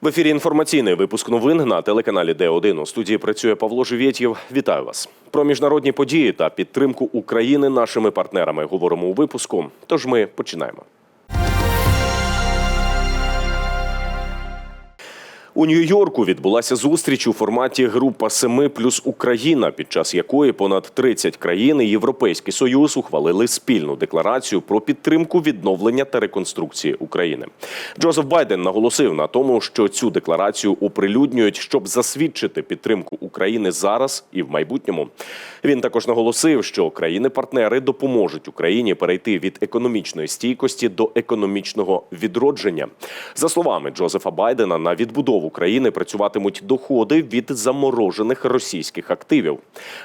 В ефірі інформаційний випуск новин на телеканалі Д1. У студії працює Павло Живєтєв. Вітаю вас. Про міжнародні події та підтримку України нашими партнерами говоримо у випуску. Тож ми починаємо. У Нью-Йорку відбулася зустріч у форматі Група Семи плюс Україна, під час якої понад 30 країн і Європейський Союз ухвалили спільну декларацію про підтримку відновлення та реконструкції України. Джозеф Байден наголосив на тому, що цю декларацію оприлюднюють, щоб засвідчити підтримку України зараз і в майбутньому. Він також наголосив, що країни-партнери допоможуть Україні перейти від економічної стійкості до економічного відродження. За словами Джозефа Байдена, на відбудову країни працюватимуть доходи від заморожених російських активів.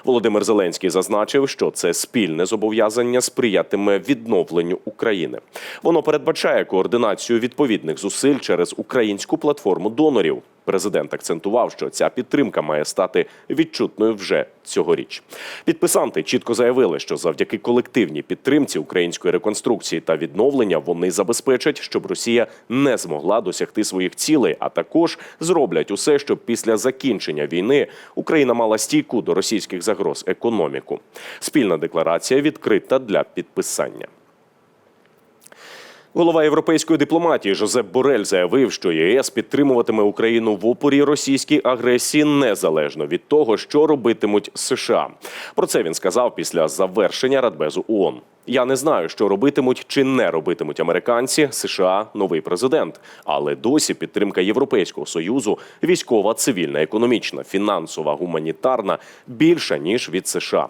Володимир Зеленський зазначив, що це спільне зобов'язання сприятиме відновленню України. Воно передбачає координацію відповідних зусиль через українську платформу донорів. Президент акцентував, що ця підтримка має стати відчутною вже цьогоріч. Підписанти чітко заявили, що завдяки колективній підтримці української реконструкції та відновлення вони забезпечать, щоб Росія не змогла досягти своїх цілей, а також зроблять усе, щоб після закінчення війни Україна мала стійку до російських загроз економіку. Спільна декларація відкрита для підписання. Голова європейської дипломатії Жозеп Борель заявив, що ЄС підтримуватиме Україну в опорі російській агресії незалежно від того, що робитимуть США. Про це він сказав після завершення Радбезу ООН. Я не знаю, що робитимуть чи не робитимуть американці, США, новий президент. Але досі підтримка Європейського союзу військова, цивільна, економічна, фінансова, гуманітарна більша ніж від США.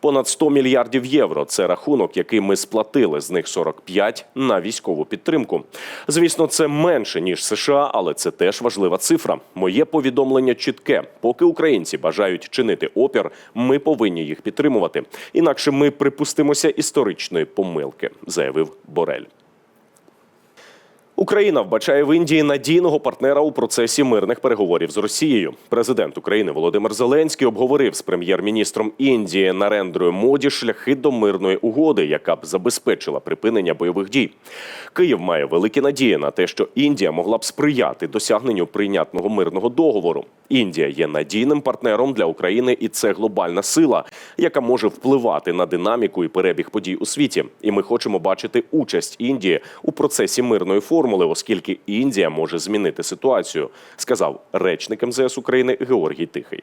Понад 100 мільярдів євро це рахунок, який ми сплатили. З них 45 на військову підтримку. Звісно, це менше ніж США, але це теж важлива цифра. Моє повідомлення чітке: поки українці бажають чинити опір, ми повинні їх підтримувати. Інакше ми припустимося історичної помилки, заявив Борель. Україна вбачає в Індії надійного партнера у процесі мирних переговорів з Росією. Президент України Володимир Зеленський обговорив з прем'єр-міністром Індії Нарендрою Моді шляхи до мирної угоди, яка б забезпечила припинення бойових дій. Київ має великі надії на те, що Індія могла б сприяти досягненню прийнятного мирного договору. Індія є надійним партнером для України, і це глобальна сила, яка може впливати на динаміку і перебіг подій у світі. І ми хочемо бачити участь Індії у процесі мирної формули, оскільки Індія може змінити ситуацію, сказав речник МЗС України Георгій Тихий.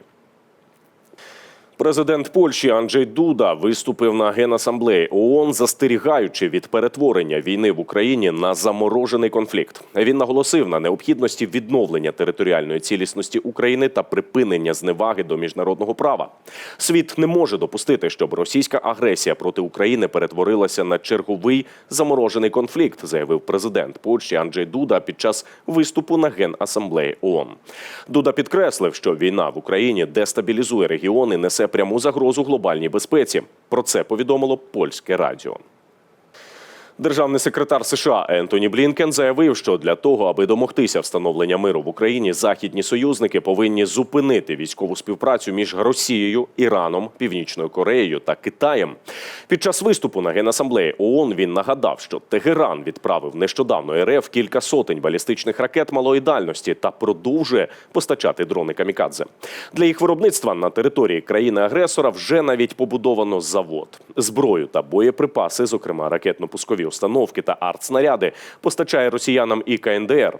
Президент Польщі Анджей Дуда виступив на генасамблеї ООН, застерігаючи від перетворення війни в Україні на заморожений конфлікт. Він наголосив на необхідності відновлення територіальної цілісності України та припинення зневаги до міжнародного права. Світ не може допустити, щоб російська агресія проти України перетворилася на черговий заморожений конфлікт, заявив президент Польщі Анджей Дуда під час виступу на генасамблеї ООН. Дуда підкреслив, що війна в Україні дестабілізує регіон і несе пряму загрозу глобальній безпеці. Про це повідомило польське радіо. Державний секретар США Ентоні Блінкен заявив, що для того, аби домогтися встановлення миру в Україні, західні союзники повинні зупинити військову співпрацю між Росією, Іраном, Північною Кореєю та Китаєм. Під час виступу на генасамблеї ООН він нагадав, що Тегеран відправив нещодавно РФ кілька сотень балістичних ракет малої дальності та продовжує постачати дрони камікадзе. Для їх виробництва на території країни-агресора вже навіть побудовано завод, зброю та боєприпаси, зокрема ракетно-пускові установки та артснаряди, постачає росіянам і КНДР.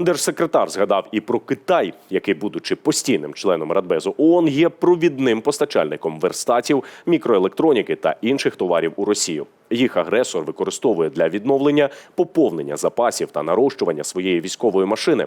Держсекретар згадав і про Китай, який, будучи постійним членом Радбезу ООН, є провідним постачальником верстатів, мікроелектроніки та інших товарів у Росію. Їх агресор використовує для відновлення, поповнення запасів та нарощування своєї військової машини.